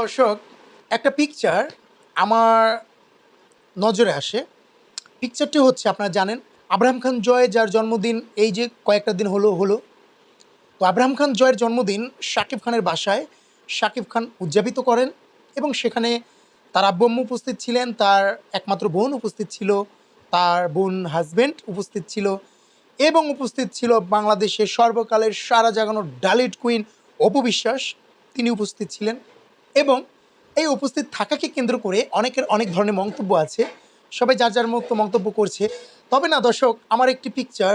দর্শক, একটা পিকচার আমার নজরে আসে। পিকচারটি হচ্ছে, আপনারা জানেন, আব্রাহাম খান জয়, যার জন্মদিন এই যে কয়েকটা দিন হলো হলো। তো আব্রাহাম খান জয়ের জন্মদিন শাকিব খানের বাসায় শাকিব খান উদযাপিত করেন এবং সেখানে তার আব্বু আম্মু উপস্থিত ছিলেন, তার একমাত্র বোন উপস্থিত ছিল, তার বোন হাজবেন্ড উপস্থিত ছিল এবং উপস্থিত ছিল বাংলাদেশের সর্বকালের সারা জাগানোর ডালিট কুইন অপু বিশ্বাস। তিনি উপস্থিত ছিলেন। এবং এই উপস্থিত থাকাকে কেন্দ্র করে অনেকের অনেক ধরনের মন্তব্য আছে। সবাই যার যার মতো মন্তব্য করছে। তবে না, দর্শক, আমার একটি পিকচার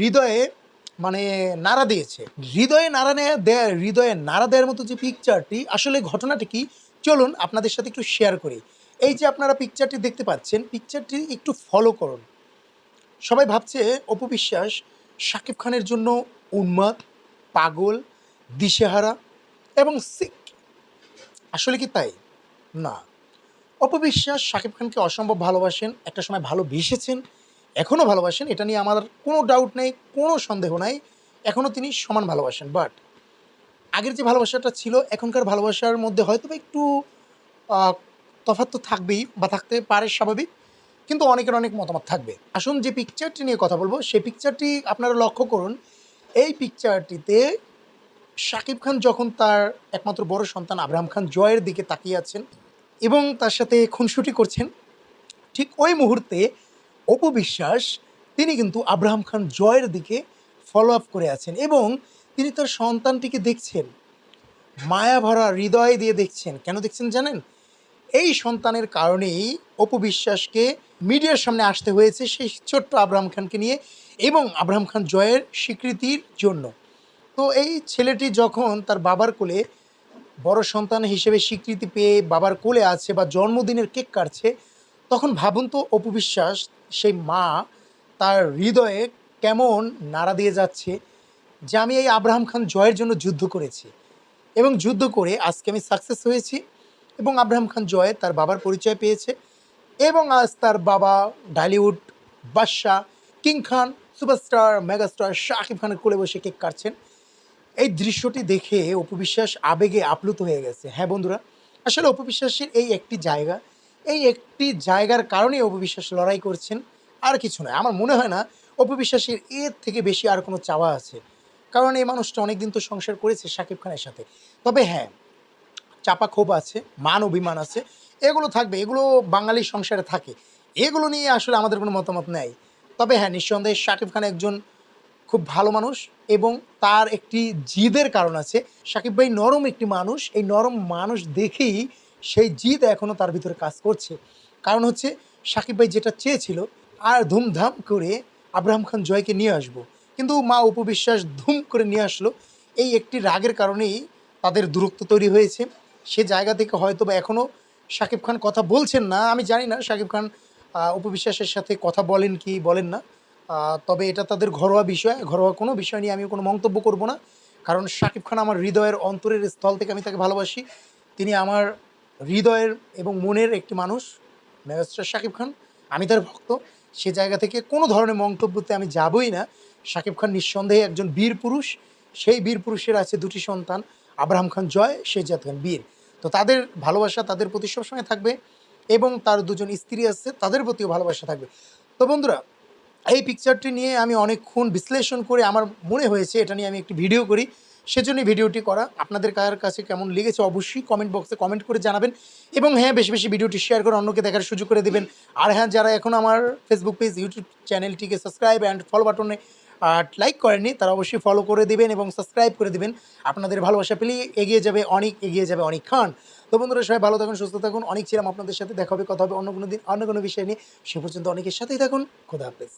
হৃদয়ে মানে নাড়া দিয়েছে। হৃদয়ে নাড়া নেয়া দেয়, হৃদয়ে নাড়া দেওয়ার মতো যে পিকচারটি আসলে ঘটনাটি কি? চলুন আপনাদের সাথে একটু শেয়ার করি। এই যে আপনারা পিকচারটি দেখতে পাচ্ছেন পিকচারটি একটু ফলো করুন। সবাই ভাবছে, অপু বিশ্বাস, শাকিব খানের জন্য উন্মাদ, পাগল, দিশেহারা এবং আসলে কি তাই? না। অপবিশ্বাস, শাকিব খানকে অসম্ভব ভালোবাসেন, একটা সময় ভালোবেসেছেন এখনও ভালোবাসেন, এটা নিয়ে আমার কোনো ডাউট নেই, কোনো সন্দেহ নাই এখনও তিনি সমান ভালোবাসেন। বাট আগের যে ভালোবাসাটা ছিল, এখনকার ভালোবাসার মধ্যে হয়তো একটু তফাৎ তো থাকবেই বা থাকতে পারে স্বাভাবিক, কিন্তু অনেকের অনেক মতামত থাকবে। আসুন যে পিকচারটি নিয়ে কথা বলব, সেই পিকচারটি আপনারা লক্ষ্য করুন, এই পিকচারটিতে শাকিব খান যখন তার একমাত্র বড় সন্তান আব্রাহাম খান জয়ের দিকে তাকিয়ে আছেন এবং তার সাথে খুনসুটি করছেন, ঠিক ওই মুহূর্তে অপু বিশ্বাস, তিনি কিন্তু আব্রাহাম খান জয়ের দিকে ফলো আপ করে আছেন এবং তিনি তার সন্তানটিকে দেখছেন। মায়া ভরা হৃদয় দিয়ে দেখছেন। কেন দেখছেন জানেন? এই সন্তানের কারণেই অপু বিশ্বাসকে মিডিয়ার সামনে আসতে হয়েছে সেই ছোট্ট আব্রাহাম খানকে নিয়ে এবং আব্রাহাম খান জয়ের স্বীকৃতির জন্য। তো এই ছেলেটি যখন তার বাবার কোলে বড় সন্তান হিসেবে স্বীকৃতি পেয়ে বাবার কোলে আছে বা জন্মদিনের কেক কাটছে, তখন ভাবুন তো অপবিশ্বাস সেই মা তার হৃদয়ে কেমন নাড়া দিয়ে যাচ্ছে যে আমি এই আব্রাহাম খান জয়ের জন্য যুদ্ধ করেছি এবং যুদ্ধ করে আজকে আমি সাকসেস হয়েছি এবং আব্রাহাম খান জয় তার বাবার পরিচয় পেয়েছে এবং আজ তার বাবা ডালিউড, বাদশাহ, king Khan superstar megastar Shakib খানের কোলে বসে কেক কাটছেন। এই দৃশ্যটি দেখে অপবিশ্বাস আবেগে আপ্লুত হয়ে গেছে। হ্যাঁ বন্ধুরা, আসলে অপবিশ্বাসের এই একটি জায়গা, এই একটি জায়গার কারণে অপবিশ্বাস লড়াই করছেন, আর কিছু নয়। আমার মনে হয় না অপবিশ্বাসের এর থেকে বেশি আর কোনো চাওয়া আছে। কারণ এই মানুষটা অনেকদিন তো সংসার করেছে শাকিব খানের সাথে। তবে হ্যাঁ চাপা ক্ষোভ আছে, মান অভিমান আছে, এগুলো থাকবে, এগুলো বাঙালি সংসারে থাকে। এগুলো নিয়ে আসলে আমাদের কোনো মতামত নেই। তবে হ্যাঁ নিঃসন্দেহে শাকিব খান একজন খুব ভালো মানুষ এবং তার একটি জিদের কারণ আছে। সাকিব ভাই নরম একটি মানুষ। এই নরম মানুষ দেখেই সেই জিদ এখনও তার ভিতরে কাজ করছে। কারণ হচ্ছে সাকিব ভাই যেটা চেয়েছিল, আর ধুমধাম করে আব্রাহাম খান জয়কে নিয়ে আসব। কিন্তু মা উপবিশ্বাস ধুম করে নিয়ে আসলো। এই একটি রাগের কারণেই তাদের দূরত্ব তৈরি হয়েছে। সে জায়গা থেকে হয়তো বা এখনও শাকিব খান কথা বলছেন না। আমি জানি না শাকিব খান উপবিশ্বাসের সাথে কথা বলেন কি বলেন না। তবে এটা তাদের ঘরোয়া বিষয়, ঘরোয়া কোনো বিষয় নিয়ে আমি কোনো মন্তব্য করব না। কারণ শাকিব খান আমার হৃদয়ের অন্তরের স্থল থেকে আমি তাকে ভালোবাসি। তিনি আমার হৃদয়ের এবং মনের একটি মানুষ, মেগাস্টার শাকিব খান। আমি তার ভক্ত। সে জায়গা থেকে কোনো ধরনের মন্তব্যতে আমি যাবই না। শাকিব খান নিঃসন্দেহে একজন বীর পুরুষ। সেই বীর পুরুষের আছে দুটি সন্তান, আব্রাহাম খান জয় শেজাদ খান বীর। তো তাদের ভালোবাসা তাদের প্রতি সবসময় থাকবে এবং তার দুজন স্ত্রী আছে, তাদের প্রতিও ভালোবাসা থাকবে। তো বন্ধুরা এই পিকচারটি নিয়ে আমি অনেকক্ষণ বিশ্লেষণ করে আমার মনে হয়েছে, এটা নিয়ে আমি একটি ভিডিও করি। সেজন্যই ভিডিওটি করা। আপনাদের কার কাছে কেমন লেগেছে অবশ্যই কমেন্ট বক্সে কমেন্ট করে জানাবেন। এবং হ্যাঁ বেশি বেশি ভিডিওটি শেয়ার করে অন্যকে দেখার সুযোগ করে দেবেন। আর হ্যাঁ যারা এখন আমার ফেসবুক পেজ ইউটিউব চ্যানেলটিকে সাবস্ক্রাইব অ্যান্ড ফলো বাটনে লাইক করেননি, তারা অবশ্যই ফলো করে দিবেন এবং সাবস্ক্রাইব করে দিবেন। আপনাদের ভালোবাসা পেলেই এগিয়ে যাবে, অনেক এগিয়ে যাবে অনেক খান তো বন্ধুরা, সবাই ভালো থাকুন, সুস্থ থাকুন। অনেক ছিলাম আপনাদের সাথে, দেখা হবে, কথা হবে অন্য কোনো দিন, অন্য কোনো বিষয় নিয়ে। সে পর্যন্ত অনেকের সাথেই থাকুন। খোদা হাফেজ।